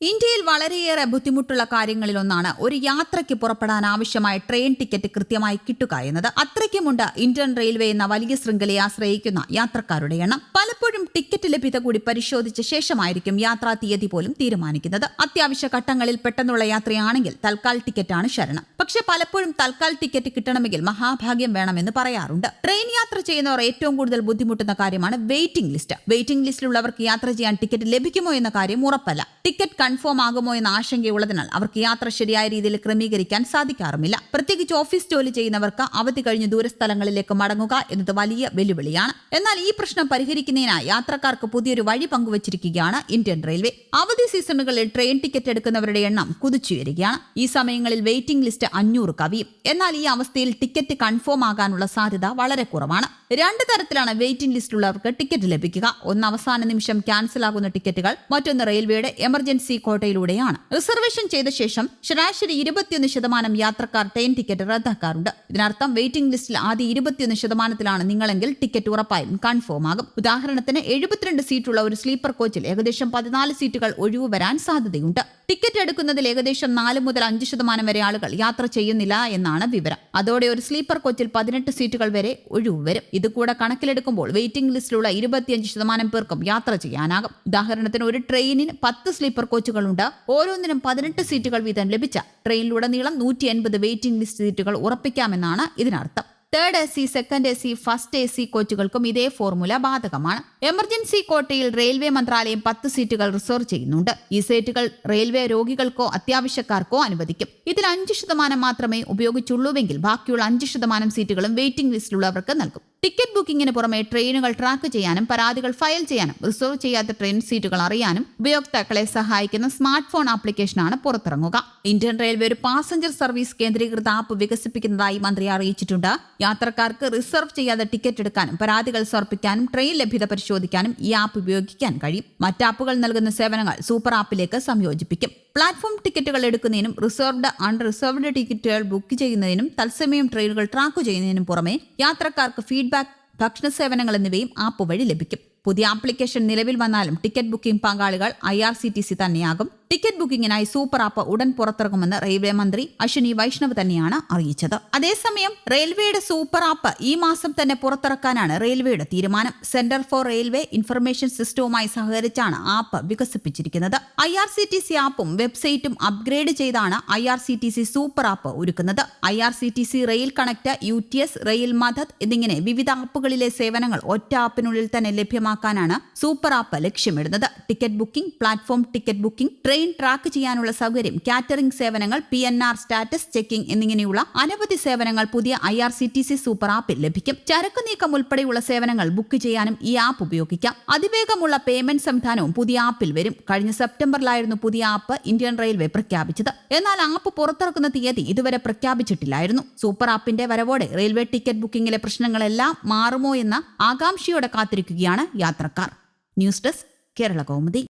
ഇന്ത്യയിൽ വളരെയേറെ ബുദ്ധിമുട്ടുള്ള കാര്യങ്ങളിലൊന്നാണ് ഒരു യാത്രയ്ക്ക് പുറപ്പെടാൻ ആവശ്യമായ ട്രെയിൻ ടിക്കറ്റ് കൃത്യമായി കിട്ടുക എന്നത്. അത്രയ്ക്കുമുണ്ട് ഇന്ത്യൻ റെയിൽവേ എന്ന വലിയ ശൃംഖലയെ ആശ്രയിക്കുന്ന യാത്രക്കാരുടെ എണ്ണം. പലപ്പോഴും ടിക്കറ്റ് ലഭ്യത കൂടി പരിശോധിച്ച ശേഷമായിരിക്കും യാത്രാ തീയതി പോലും തീരുമാനിക്കുന്നത്. അത്യാവശ്യ ഘട്ടങ്ങളിൽ പെട്ടെന്നുള്ള യാത്രയാണെങ്കിൽ തൽക്കാൽ ടിക്കറ്റാണ് ശരണം. പക്ഷെ പലപ്പോഴും തൽക്കാൽ ടിക്കറ്റ് കിട്ടണമെങ്കിൽ മഹാഭാഗ്യം വേണമെന്ന് പറയാറുണ്ട്. ട്രെയിൻ യാത്ര ചെയ്യുന്നവർ ഏറ്റവും കൂടുതൽ ബുദ്ധിമുട്ടുന്ന കാര്യമാണ് വെയിറ്റിംഗ് ലിസ്റ്റ്. വെയിറ്റിംഗ് ലിസ്റ്റിലുള്ളവർക്ക് യാത്ര ചെയ്യാൻ ടിക്കറ്റ് ലഭിക്കുമോ എന്ന കാര്യം ഉറപ്പല്ല. ടിക്കറ്റ് കൺഫേം ആകുമോ എന്ന ആശങ്കയുള്ളതിനാൽ അവർക്ക് യാത്ര ശരിയായ രീതിയിൽ ക്രമീകരിക്കാൻ സാധിക്കാറുമില്ല. പ്രത്യേകിച്ച് ഓഫീസ് ജോലി ചെയ്യുന്നവർക്ക് അവധി കഴിഞ്ഞ് ദൂരസ്ഥലങ്ങളിലേക്ക് മടങ്ങുക എന്നത് വലിയ വെല്ലുവിളിയാണ്. എന്നാൽ ഈ പ്രശ്നം പരിഹരിക്കുന്നതിനായി യാത്രക്കാർക്ക് പുതിയൊരു വഴി പങ്കുവച്ചിരിക്കുകയാണ് ഇന്ത്യൻ റെയിൽവേ. അവധി സീസണുകളിൽ ട്രെയിൻ ടിക്കറ്റ് എടുക്കുന്നവരുടെ എണ്ണം കുതിച്ചുയരുകയാണ്. ഈ സമയങ്ങളിൽ വെയിറ്റിംഗ് ലിസ്റ്റ് അഞ്ഞൂറ് കവിയും. എന്നാൽ ഈ അവസ്ഥയിൽ ടിക്കറ്റ് കൺഫേം ആകാനുള്ള സാധ്യത വളരെ കുറവാണ്. രണ്ട് തരത്തിലാണ് വെയിറ്റിംഗ് ലിസ്റ്റിലുള്ളവർക്ക് ടിക്കറ്റ് ലഭിക്കുക. ഒന്ന് അവസാന നിമിഷം ക്യാൻസൽ ആകുന്ന ടിക്കറ്റുകൾ മറ്റൊന്ന് റെയിൽവേയുടെ എമർജൻസി കോട്ടയിലൂടെയാണ്. റിസർവേഷൻ ചെയ്ത ശേഷം ശരാശരി ഇരുപത്തിയൊന്ന് ശതമാനം യാത്രക്കാർ ട്രെയിൻ ടിക്കറ്റ് റദ്ദാക്കാറുണ്ട്. ഇതിനർത്ഥം വെയിറ്റിംഗ് ലിസ്റ്റിൽ ആദ്യ ഇരുപത്തിയൊന്ന് ശതമാനത്തിലാണ് നിങ്ങളെങ്കിൽ ടിക്കറ്റ് ഉറപ്പായും കൺഫേം ആകും. ഉദാഹരണത്തിന് എഴുപത്തിരണ്ട് സീറ്റുള്ള ഒരു സ്ലീപ്പർ കോച്ചിൽ ഏകദേശം പതിനാല് സീറ്റുകൾ ഒഴിവ് വരാൻ സാധ്യതയുണ്ട്. ടിക്കറ്റ് എടുക്കുന്നതിൽ ഏകദേശം നാല് മുതൽ അഞ്ച് ശതമാനം വരെ ആളുകൾ യാത്ര ചെയ്യുന്നില്ല എന്നാണ് വിവരം. അതോടെ ഒരു സ്ലീപ്പർ കോച്ചിൽ പതിനെട്ട് സീറ്റുകൾ വരെ ഒഴിവ് വരും. ഇതുകൂടെ കണക്കിലെടുക്കുമ്പോൾ വെയിറ്റിംഗ് ലിസ്റ്റിലുള്ള ഇരുപത്തിയഞ്ച് ശതമാനം പേർക്കും യാത്ര ചെയ്യാനാകും. ഉദാഹരണത്തിന് ഒരു ട്രെയിനിന് പത്ത് സ്ലീപ്പർ കോച്ചുകളുണ്ട്. ഓരോന്നിനും പതിനെട്ട് സീറ്റുകൾ വീതം ലഭിച്ച ട്രെയിനിലുടനീളം നൂറ്റി എൺപത് വെയിറ്റിംഗ് ലിസ്റ്റ് സീറ്റുകൾ ഉറപ്പിക്കാമെന്നാണ് ഇതിനർത്ഥം. Third A C second A C first A C കോച്ചുകൾക്കും ഇതേ ഫോർമുല ബാധകമാണ്. എമർജൻസി കോട്ടയിൽ റെയിൽവേ മന്ത്രാലയം പത്ത് സീറ്റുകൾ റിസർവ് ചെയ്യുന്നുണ്ട്. ഈ സീറ്റുകൾ റെയിൽവേ രോഗികൾക്കോ അത്യാവശ്യക്കാർക്കോ അനുവദിക്കും. ഇതിൽ അഞ്ച് ശതമാനം മാത്രമേ ഉപയോഗിച്ചുള്ളൂവെങ്കിൽ ബാക്കിയുള്ള അഞ്ച് ശതമാനം സീറ്റുകളും വെയിറ്റിംഗ് ലിസ്റ്റിലുള്ളവർക്ക് നൽകും. ടിക്കറ്റ് ബുക്കിംഗിന് പുറമെ ട്രെയിനുകൾ ട്രാക്ക് ചെയ്യാനും പരാതികൾ ഫയൽ ചെയ്യാനും റിസർവ് ചെയ്യാത്ത ട്രെയിൻ സീറ്റുകൾ അറിയാനും ഉപയോക്താക്കളെ സഹായിക്കുന്ന സ്മാർട്ട് ഫോൺ ആപ്ലിക്കേഷനാണ് പുറത്തിറങ്ങുക. ഇന്ത്യൻ റെയിൽവേ ഒരു പാസഞ്ചർ സർവീസ് കേന്ദ്രീകൃത ആപ്പ് വികസിപ്പിക്കുന്നതായി മന്ത്രി അറിയിച്ചിട്ടുണ്ട്. യാത്രക്കാർക്ക് റിസർവ് ചെയ്യാതെ ടിക്കറ്റ് എടുക്കാനും പരാതികൾ സമർപ്പിക്കാനും ട്രെയിൻ ലഭ്യത പരിശോധിക്കാനും ഈ ആപ്പ് ഉപയോഗിക്കാൻ കഴിയും. മറ്റാപ്പുകൾ നൽകുന്ന സേവനങ്ങൾ സൂപ്പർ ആപ്പിലേക്ക് സംയോജിപ്പിക്കും. പ്ലാറ്റ്ഫോം ടിക്കറ്റുകൾ എടുക്കുന്നതിനും റിസർവ്ഡ് അൺറിസർവ്ഡ് ടിക്കറ്റുകൾ ബുക്ക് ചെയ്യുന്നതിനും തത്സമയം ട്രെയിനുകൾ ട്രാക്ക് ചെയ്യുന്നതിനും പുറമെ യാത്രക്കാർക്ക് ഫീഡ്ബാക്ക് ഭക്ഷണ സേവനങ്ങൾ എന്നിവയും ആപ്പ് വഴി ലഭിക്കും. പുതിയ ആപ്ലിക്കേഷൻ നിലവിൽ വന്നാലും ടിക്കറ്റ് ബുക്കിംഗ് പങ്കാളികൾ I R C T C തന്നെയാകും. ടിക്കറ്റ് ബുക്കിംഗിനായി സൂപ്പർ ആപ്പ് ഉടൻ പുറത്തിറങ്ങുമെന്ന് റെയിൽവേ മന്ത്രി അശ്വിനി വൈഷ്ണവ് തന്നെയാണ് അറിയിച്ചത്. അതേസമയം റെയിൽവേയുടെ സൂപ്പർ ആപ്പ് ഈ മാസം തന്നെ പുറത്തിറക്കാനാണ് റെയിൽവേയുടെ തീരുമാനം. സെന്റർ ഫോർ റെയിൽവേ ഇൻഫർമേഷൻ സിസ്റ്റവുമായി സഹകരിച്ചാണ് app വികസിപ്പിച്ചിരിക്കുന്നത്. I R C T C ആപ്പും വെബ്സൈറ്റും അപ്ഗ്രേഡ് ചെയ്താണ് I R C T C super app ഒരുക്കുന്നത്. I R C T C rail connect U T S rail Madad എന്നിങ്ങനെ വിവിധ ആപ്പുകളിലെ സേവനങ്ങൾ ഒറ്റ ആപ്പിനുള്ളിൽ തന്നെ ലഭ്യമാക്കാനാണ് സൂപ്പർ ആപ്പ് ലക്ഷ്യമിടുന്നത്. Ticket booking platform ticket booking train track ചെയ്യാനുള്ള സൗകര്യം കാറ്ററിംഗ് സേവനങ്ങൾ P N R status checking എന്നിങ്ങനെയുള്ള അനവധി സേവനങ്ങൾ പുതിയ I R C T C super ആപ്പിൽ ലഭിക്കും. ചരക്ക് നീക്കം ഉൾപ്പെടെയുള്ള സേവനങ്ങൾ ബുക്ക് ചെയ്യാനും ഈ ആപ്പ് ഉപയോഗിക്കാം. അതിവേഗമുള്ള പേയ്മെന്റ് സംവിധാനവും പുതിയ ആപ്പിൽ വരും. കഴിഞ്ഞ സെപ്റ്റംബറിലായിരുന്നു പുതിയ ആപ്പ് ഇന്ത്യൻ റെയിൽവേ പ്രഖ്യാപിച്ചത്. എന്നാൽ ആപ്പ് പുറത്തിറക്കുന്ന തീയതി ഇതുവരെ പ്രഖ്യാപിച്ചിട്ടില്ലായിരുന്നു. സൂപ്പർ ആപ്പിന്റെ വരവോടെ റെയിൽവേ ടിക്കറ്റ് ബുക്കിംഗിലെ പ്രശ്നങ്ങളെല്ലാം മാറുമോ എന്ന ആകാംക്ഷയോടെ കാത്തിരിക്കുകയാണ് യാത്രക്കാർ. News desk Kerala Kaumudi.